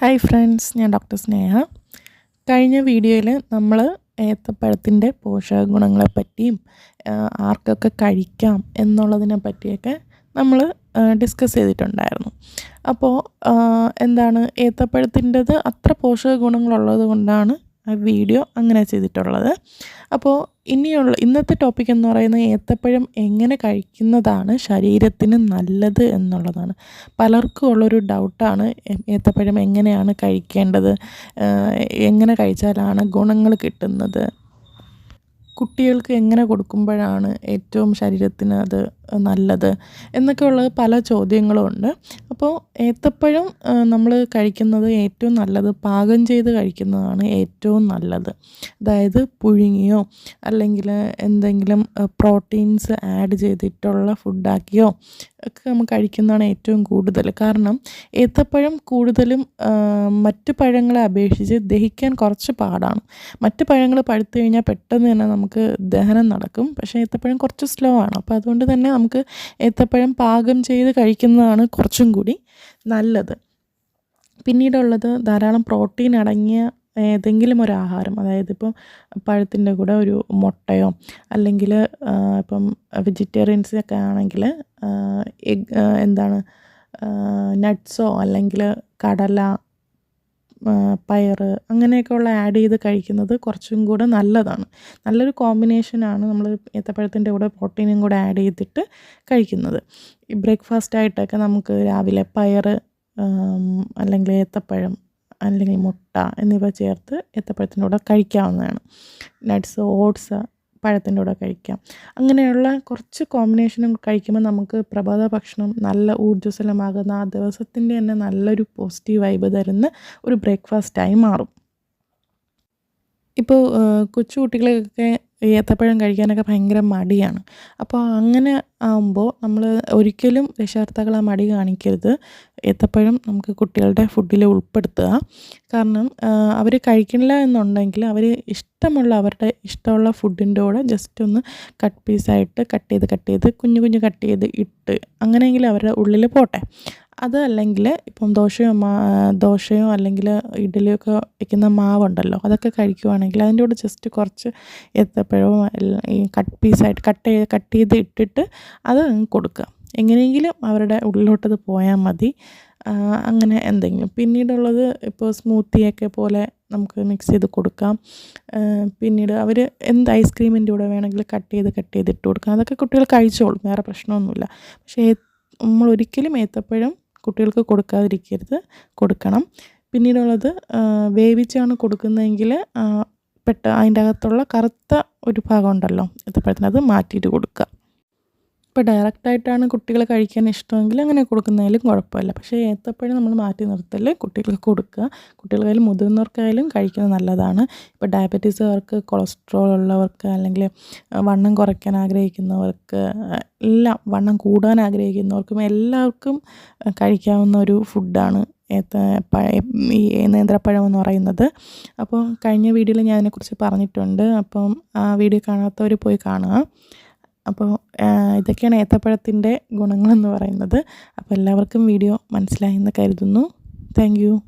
Hi friends ഞാൻ doctor Sneha. കഴിഞ്ഞ വീഡിയോയിൽ നമ്മൾ ഏത്തപ്പഴത്തിന്റെ പോഷക ഗുണങ്ങളെപ്പറ്റിയും ആർക്കൊക്കെ കഴിക്കാം എന്നുള്ളതിനെ പറ്റിയൊക്കെ നമ്മൾ ഡിസ്കസ് ചെയ്തിട്ടുണ്ടായിരുന്നു. അപ്പോൾ എന്താണ് ഏത്തപ്പഴത്തിന്റെത് അത്ര പോഷക ഗുണങ്ങളുള്ളത് കൊണ്ടാണ് ആ വീഡിയോ അങ്ങനെ ചെയ്തിട്ടുള്ളത്. അപ്പോൾ ഇനിയുള്ള ഇന്നത്തെ ടോപ്പിക് എന്ന് പറയുന്നത് ഏത്തപ്പഴം എങ്ങനെ കഴിക്കുന്നതാണ് ശരീരത്തിന് നല്ലത് എന്നുള്ളതാണ്. പലർക്കും ഉള്ളൊരു ഡൗട്ടാണ് ഏത്തപ്പഴം എങ്ങനെയാണ് കഴിക്കേണ്ടത് എങ്ങനെ കഴിച്ചാലാണ് ഗുണങ്ങൾ കിട്ടുന്നത്. കുട്ടികൾക്ക് എങ്ങനെ കൊടുക്കുമ്പോഴാണ് ഏറ്റവും ശരീരത്തിന് അത് നല്ലത് എന്നൊക്കെയുള്ള പല ചോദ്യങ്ങളും ഉണ്ട് അപ്പോൾ ഏത്തപ്പഴം നമ്മൾ കഴിക്കുന്നത് ഏറ്റവും നല്ലത് പാകം ചെയ്ത് കഴിക്കുന്നതാണ് ഏറ്റവും നല്ലത്. അതായത് പുഴുങ്ങിയോ അല്ലെങ്കിൽ എന്തെങ്കിലും പ്രോട്ടീൻസ് ആഡ് ചെയ്തിട്ടുള്ള ഫുഡാക്കിയോ ഒക്കെ നമ്മൾ കഴിക്കുന്നതാണ് ഏറ്റവും കൂടുതൽ. കാരണം ഏത്തപ്പഴം കൂടുതലും മറ്റ് പഴങ്ങളെ അപേക്ഷിച്ച് ദഹിക്കാൻ കുറച്ച് പാടാണ്. മറ്റ് പഴങ്ങൾ പഴുത്തു കഴിഞ്ഞാൽ പെട്ടെന്ന് തന്നെ നമുക്ക് ദഹനം നടക്കും. പക്ഷേ ഏത്തപ്പഴം കുറച്ച് സ്ലോ ആണ്. അപ്പോൾ അതുകൊണ്ട് തന്നെ നമുക്ക് ഏത്തപ്പഴം പാകം ചെയ്ത് കഴിക്കുന്നതാണ് കുറച്ചും കൂടി നല്ലത്. പിന്നീടുള്ളത് ധാരാളം പ്രോട്ടീൻ അടങ്ങിയ ഏതെങ്കിലും ഒരു ആഹാരം. അതായത് ഇപ്പം പഴത്തിന്റെ കൂടെ ഒരു മുട്ടയോ അല്ലെങ്കിൽ ഇപ്പം വെജിറ്റേറിയൻസൊക്കെ ആണെങ്കിൽ എഗ് എന്താണ് നട്ട്സോ അല്ലെങ്കിൽ കടല പയർ അങ്ങനെയൊക്കെയുള്ള ആഡ് ചെയ്ത് കഴിക്കുന്നത് കുറച്ചും കൂടെ നല്ലതാണ്. നല്ലൊരു കോമ്പിനേഷനാണ് നമ്മൾ ഏത്തപ്പഴത്തിന്റെ കൂടെ പ്രോട്ടീനും കൂടെ ആഡ് ചെയ്തിട്ട് കഴിക്കുന്നത്. ഈ ബ്രേക്ക്ഫാസ്റ്റ് ആയിട്ടൊക്കെ നമുക്ക് രാവിലെ പയർ അല്ലെങ്കിൽ ഏത്തപ്പഴം അല്ലെങ്കിൽ മുട്ട എന്നിവ ചേർത്ത് ഏത്തപ്പഴത്തിന്റെ കൂടെ കഴിക്കാവുന്നതാണ്. നട്ട്സ് ഓട്സ് പഴത്തിന്റെ കൂടെ കഴിക്കാം. അങ്ങനെയുള്ള കുറച്ച് കോമ്പിനേഷനും കഴിക്കുമ്പോൾ നമുക്ക് പ്രഭാത ഭക്ഷണം നല്ല ഊർജസ്വലമാകുന്ന ആ ദിവസത്തിന്റെ തന്നെ നല്ലൊരു പോസിറ്റീവ് വൈബ് തരുന്ന ഒരു ബ്രേക്ക്ഫാസ്റ്റായി മാറും. ഇപ്പോൾ കൊച്ചു കുട്ടികൾക്കൊക്കെ ഏത്തപ്പഴം കഴിക്കാനൊക്കെ ഭയങ്കര മടിയാണ്. അപ്പോൾ അങ്ങനെ ആകുമ്പോൾ നമ്മൾ ഒരിക്കലും രക്ഷകർത്താക്കൾ ആ മടി കാണിക്കരുത്. ഏത്തപ്പഴം നമുക്ക് കുട്ടികളുടെ ഫുഡിൽ ഉൾപ്പെടുത്തുക. കാരണം അവർ കഴിക്കണില്ല എന്നുണ്ടെങ്കിൽ അവർ ഇഷ്ടമുള്ള അവരുടെ ഇഷ്ടമുള്ള ഫുഡിന്റെ കൂടെ ജസ്റ്റ് ഒന്ന് കട്ട് പീസായിട്ട് കട്ട് ചെയ്ത് കട്ട് ചെയ്ത് കുഞ്ഞു കുഞ്ഞു കട്ട് ചെയ്ത് ഇട്ട് അങ്ങനെയെങ്കിലും അവരുടെ ഉള്ളിൽ പോട്ടെ. അത് അല്ലെങ്കിൽ ഇപ്പം ദോശയോ മാ ദോശയോ അല്ലെങ്കിൽ ഇഡ്ഡലിയോ ഒക്കെ വയ്ക്കുന്ന മാവുണ്ടല്ലോ അതൊക്കെ കഴിക്കുവാണെങ്കിൽ അതിന്റെ കൂടെ ജസ്റ്റ് കുറച്ച് ഏത്തപ്പഴവും ഈ കട്ട് പീസായിട്ട് കട്ട് ചെയ്ത് കട്ട് ചെയ്ത് ഇട്ടിട്ട് അത് കൊടുക്കുക. എങ്ങനെയെങ്കിലും അവരുടെ ഉള്ളിലോട്ടത് പോയാൽ മതി. അങ്ങനെ എന്തെങ്കിലും. പിന്നീടുള്ളത് ഇപ്പോൾ സ്മൂത്തിയൊക്കെ പോലെ നമുക്ക് മിക്സ് ചെയ്ത് കൊടുക്കാം. പിന്നീട് അവർ എന്ത് ഐസ്ക്രീമിന്റെ കൂടെ വേണമെങ്കിൽ കട്ട് ചെയ്ത് കട്ട് ചെയ്ത് ഇട്ട് കൊടുക്കാം. അതൊക്കെ കുട്ടികൾ കഴിച്ചോളും വേറെ പ്രശ്നമൊന്നുമില്ല. പക്ഷേ നമ്മൾ ഒരിക്കലും ഏത്തപ്പഴം കുട്ടികൾക്ക് കൊടുക്കാതിരിക്കരുത് കൊടുക്കണം. പിന്നീടുള്ളത് വേവിച്ചാണ് കൊടുക്കുന്നതെങ്കിൽ പെട്ട അതിന്റെ അകത്തുള്ള കറുത്ത ഒരു ഭാഗം ഉണ്ടല്ലോ ഏത്തപ്പഴത്തിന് അത് മാറ്റിയിട്ട് കൊടുക്കുക. ഇപ്പോൾ ഡയറക്റ്റായിട്ടാണ് കുട്ടികൾ കഴിക്കാൻ ഇഷ്ടമെങ്കിൽ അങ്ങനെ കൊടുക്കുന്നതിലും കുഴപ്പമില്ല. പക്ഷേ ഏത്തപ്പഴം നമ്മൾ മാറ്റി നിർത്തൽ കുട്ടികൾക്ക് കൊടുക്കുക. കുട്ടികൾക്കായാലും മുതിർന്നവർക്കായാലും കഴിക്കുന്നത് നല്ലതാണ്. ഇപ്പോൾ ഡയബറ്റീസുകാർക്ക് കൊളസ്ട്രോൾ ഉള്ളവർക്ക് അല്ലെങ്കിൽ വണ്ണം കുറയ്ക്കാൻ ആഗ്രഹിക്കുന്നവർക്ക് എല്ലാം വണ്ണം കൂടാൻ ആഗ്രഹിക്കുന്നവർക്കും എല്ലാവർക്കും കഴിക്കാവുന്ന ഒരു ഫുഡാണ് ഏത്ത ഈ നേന്ത്രപ്പഴം എന്ന് പറയുന്നത്. അപ്പോൾ കഴിഞ്ഞ വീഡിയോയിൽ ഞാൻ അതിനെക്കുറിച്ച് പറഞ്ഞിട്ടുണ്ട്. അപ്പം ആ വീഡിയോ കാണാത്തവർ പോയി കാണുക. അപ്പോൾ ഇതൊക്കെയാണ് ഏത്തപ്പഴത്തിന്റെ ഗുണങ്ങളെന്ന് പറയുന്നത്. അപ്പോൾ എല്ലാവർക്കും വീഡിയോ മനസ്സിലായെന്ന് കരുതുന്നു. താങ്ക്